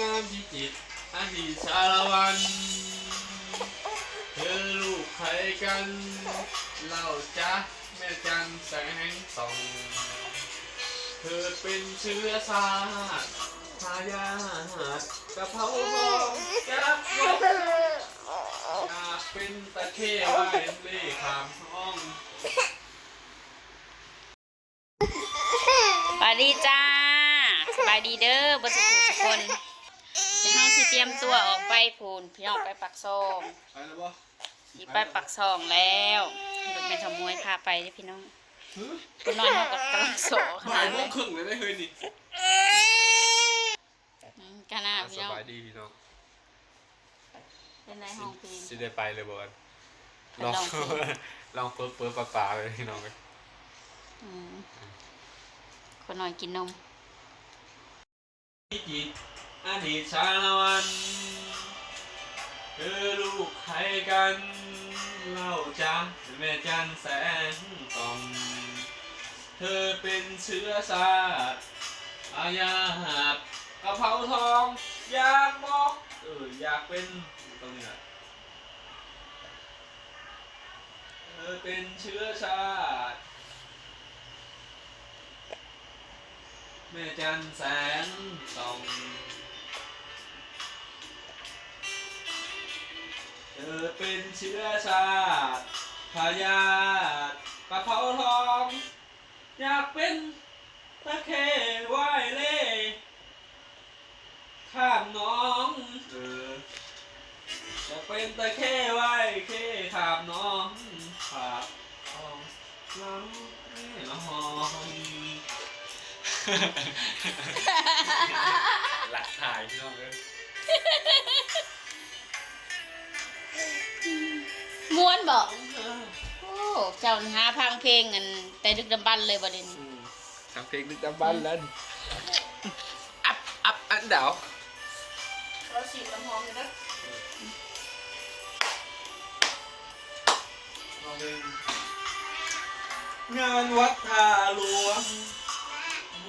งามพิจิตรอดีตชาละวัน เธอลูกใครกันเล่าจ๊ะแม่จันแสงส่อง เธอเป็นเชื้อชาติทายาทกะเพราทองจักยกอยากเป็นตะเข้ไว้เล่ขามห้องสวัสดีจ้าสบายดีเด้อบนสุขุทุกคน สิเตรียมตัวออกไปพูนพี่น้องไปปักซองไปแล้วบ่สิไปปักซองแล้วรถแม่ทำมวยพาไปเด้อพี่น้องคนน้อยเขาก็กำลังโสขบ่านาดยโมเลงยครึ่งเลยได้เฮ้ยนี่อืมกันนะพี่สน้องบายดีพี่น้องเป็นไรห้องเพลง สิได้ไปเลยบ่กันลองสิลองเปิดเปิดปลาปลาๆเลยพี่น้องอืมคนน้อยกินนมพิจิตร อดีตชาละวันเธอลูกใครกันเล่าจ๊ะแม่จันแสงส่องเธอเป็นเชื้อชาติอาญาหัดกระเพราทอง อยากบอกเอออยากเป็นตรงนี้แหละเธอเป็นเชื้อชาติ แม่จันแสงส่อง เธอเป็นเชื้อชาติทายาทกะเพราทอง อยากเป็นตะเคไหวเล่ข้ามน้องเอออยากเป็นตะเคไหวเคข้ามน้องขาบทองล้ำแม่หอมหลักถ่ายพี่น้องเลย ม้วนบอกโอ้เจ้าหาพังเพลงกันแต่ดึกดำบรรพ์เลยประเด็นทำเพลงดึกดำบันแล้วอัพอัพอันเดาวเราฉีดน้ำหอมเลยนะงานวัดท่าหลวง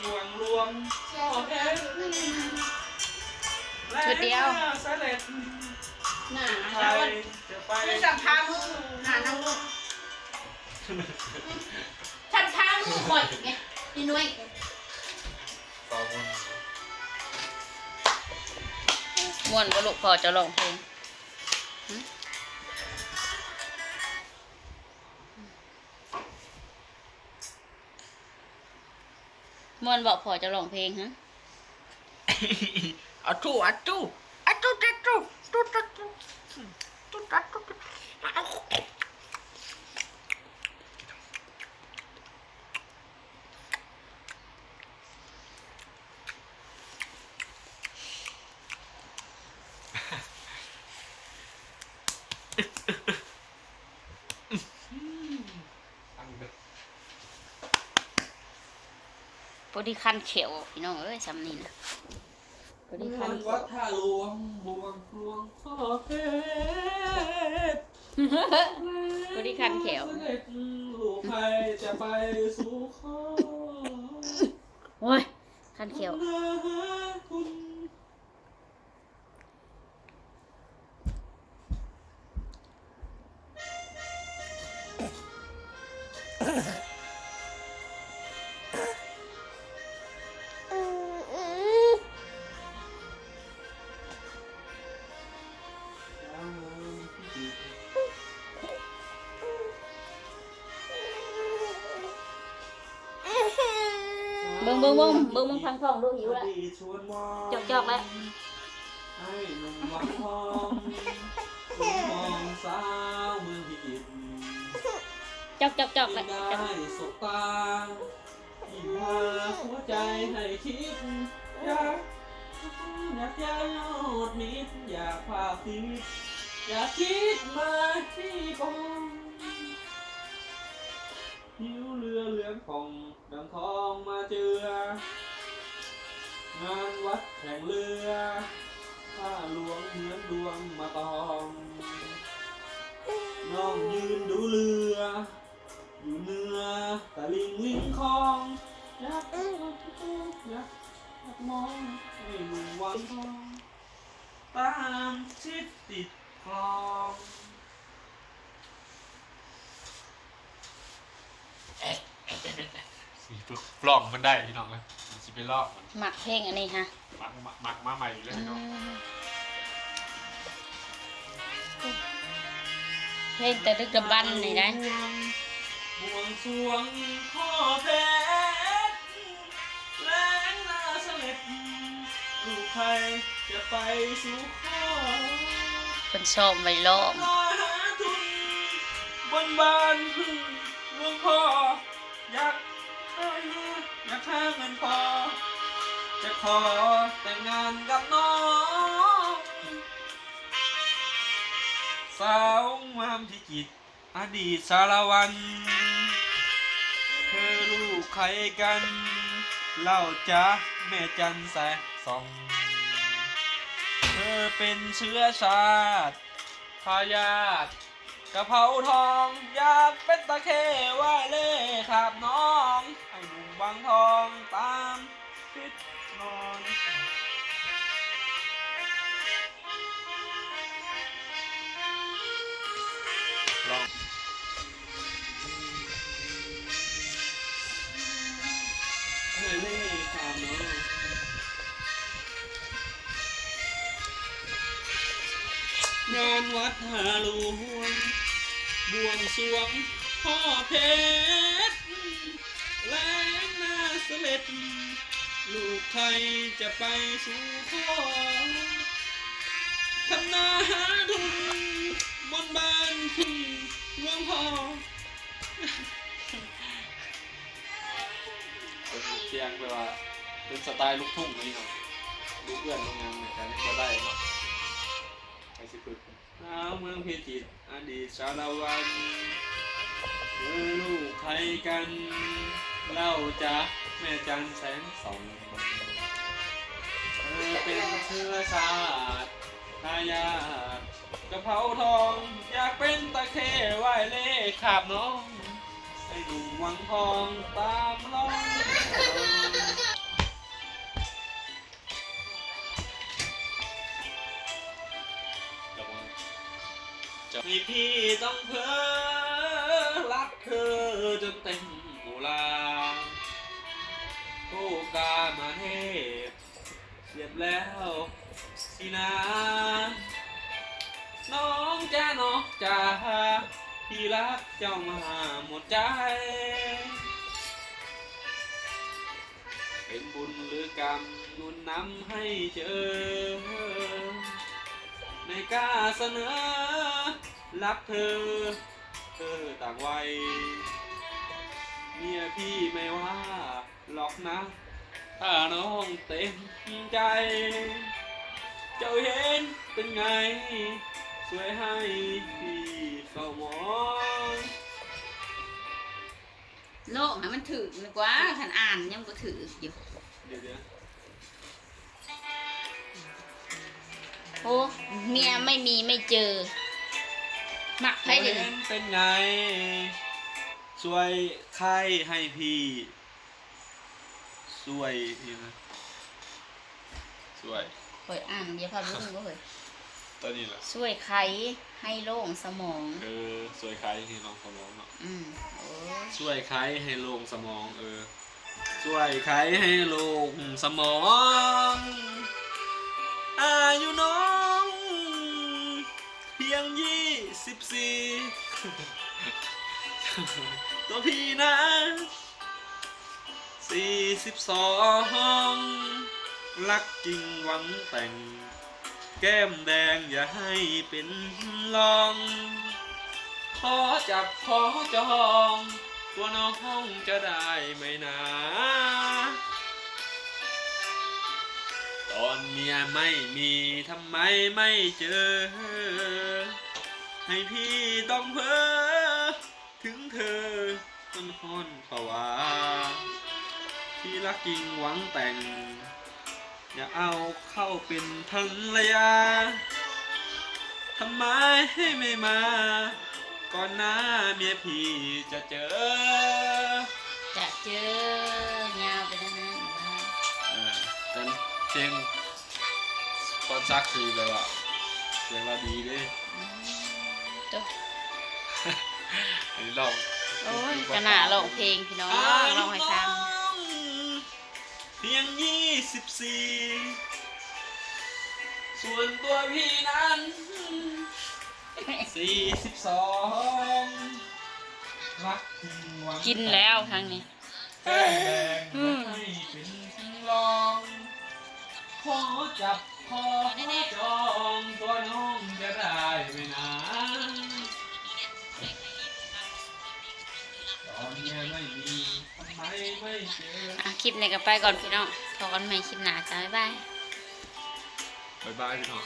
บวงรวมช่อเพชรชุดเดียวและเสล็จ หน้าไทยจะไปคือสัมภามือหน้านั่งลูกสัมภามือข่อยไงพี่นุ้ยต่อมุนม่วนก็ลูกพอจะร้องเพลงม่วนบอกพอจะร้องเพลงฮะ เอะทูอะทูอะทูอะทูทูทูทูทูทูทูอังเด พอดีคันเขียวพี่น้องเอ้ยซ้ำนี่นะพอดีคังานนเขียวัวดท่าหลวงบวงรวงพ่อเพชรพอดีคันเขียวเสด็จลูกใครจะไปสู่ขอโอ้ยคันเขียว บิ่งเบิ่งเบิ่งเบิ่งเบิ่งพังทองดูหิวละชวนมองจอกจอกแล้วให้หนุ่มหวังทองสมมองสาวเมืองพิจิตรจอกจอกจอกที่แล้วได้สบตายิ้มมาหัวใจให้คิดอยากอยากยอดมิตรอยากพาทิตอยากคิดมาที่กอง รือเหลืองผ่องดังทองมาเจือ งานวัดแข่งเรือข้าหลวงเหมือนดวงมาตองน้องยืนดูเรือ อยู่เหนือตะลิงลิงคลองอยากอยากอยากมองให้หนุ่มวันทองตามชิดติดคลองสิฝึกป ลองมันได้พี่น้องเลยสิไปลอกมันหมักเพลงอันนี้ฮะหมักหมักหมักมาใหม่เลยพี่น้องเพลงแต่ดึกดำบรรพ์นี่นะบวงสรวงพ่อเพชรแรงหน้าเสล็ดลูกใครจะไปสู่ข้อเป็นชอบไว้ล้อมรอหาทุนบนบานพึ่งหลวงพ่ออยากหา อยาหาเงินพอ จะขอแต่งงานกับน้อง สาวงามพิจิตอดีตสารวัน เธอลูกใครกัน เล่าจ้าแม่จันแสสอง เธอเป็นเชื้อชาติทายาทกะเพราทองอยากเป็นตะเคว่าเล่ขาบน้อง ให้หนุ่มบางทองตามพิษนอนลองเฮ้ยเล่ขาบน้องานวัดหาหลวงบวงสวงพ่อเพชรแรง หน้าเสล็ด ลูกใครจะไปสู่พ่อทำนาหาทุนบนบ้านพึ่งหลวงพ่อเป็นเสียงแบบว่าเป็นสไตล์ลูกทุ่งนี่เนาะดูเพื่อนโรงงานเหมือนกันก็ได้เนาะไปสิพึกสาวเมืองพิจิตรอดีตสารวันเออลูกใครกัน เล่าจะแม่จันแสงสองเธอเป็นเชื้อชาติทายาทกระเพราทองอยากเป็นตะเคไหวเล่ขาบน้องให้หนุ่มวังทองตามร้องจะให้พี่ต้องเพ้อ แล้วสินะน้องจ้าน้องจ้าพี่รักเจ้ามาหมดใจ เป็นบุญหรือกรรมนุนนำให้เจอ ในกล้าเสนอ รักเธอ เธอต่างวัยเมียพี่ไม่ว่าหรอกนะ ถ้าน้องเต็มใจ เจ้าเห็นเป็นไง สวยให้พี่เฝ้ามองโลกนะมันถือนึกว่าขันอ่านยังบ่ถืออยู่เดี๋ยวเดี๋ยวโอ้เมียไม่มีไม่เจอหมักให้เจ้าเดี๋ยวเห็นี้นเป็นไง สวยใครให้พี่ สวยพี่นะสวยคอยอ่านเดี๋ยวพารุ่งก็เลยตอนนี้แหละช่วยไขให้โล่งสมอง เออสวยใครให้ลองสมองเนาะอืมโอ้ยช่วยใครให้โลงสมอง เออช่วยใครให้โลงสมอง อายุน้อง เพียงยี่สิบสี่ตัวพี่นะ สี่สิบสองรักจริงหวังแต่ง แก้มแดงอย่าให้เป็นลอง ขอจับขอจองตัวน้องจะได้ไหมนะ ตอนเมียไม่มีทำไมไม่เจอ ให้พี่ต้องเพ้อถึงเธอต้นคอนภาวา ที่รักจริงหวังแต่ง อย่าเอาเข้าเป็นภรรยาทำไมไม่มา ก่อนหน้าเมียพี่จะเจอ จะเจอยาวไปแล้วนะเออเป็นเพลงตอนซักคือแบบว่าเสียงเราดีเด้เด้ออันนี้ลอง โอ้ยกระหน่าร้องเพลงพี่น้องร้องให้ฟัง เพียงยี่สิบสี่ส่วนตัวพี่นั้นสี่สิบสองรักถึงหวังกินแล้วทางนี้ แก้มแดงและให้เป็นทิ้งลองขอจับคอขอจองตัวน้องจะได้ไหมนะตอนเนี้ยไม่มี อะคลิปนี้ก็ไปก่อนพี่น้องพอกันใหม่คลิปหน้าจ้าบ๊ายบายบายบายพี่น้อง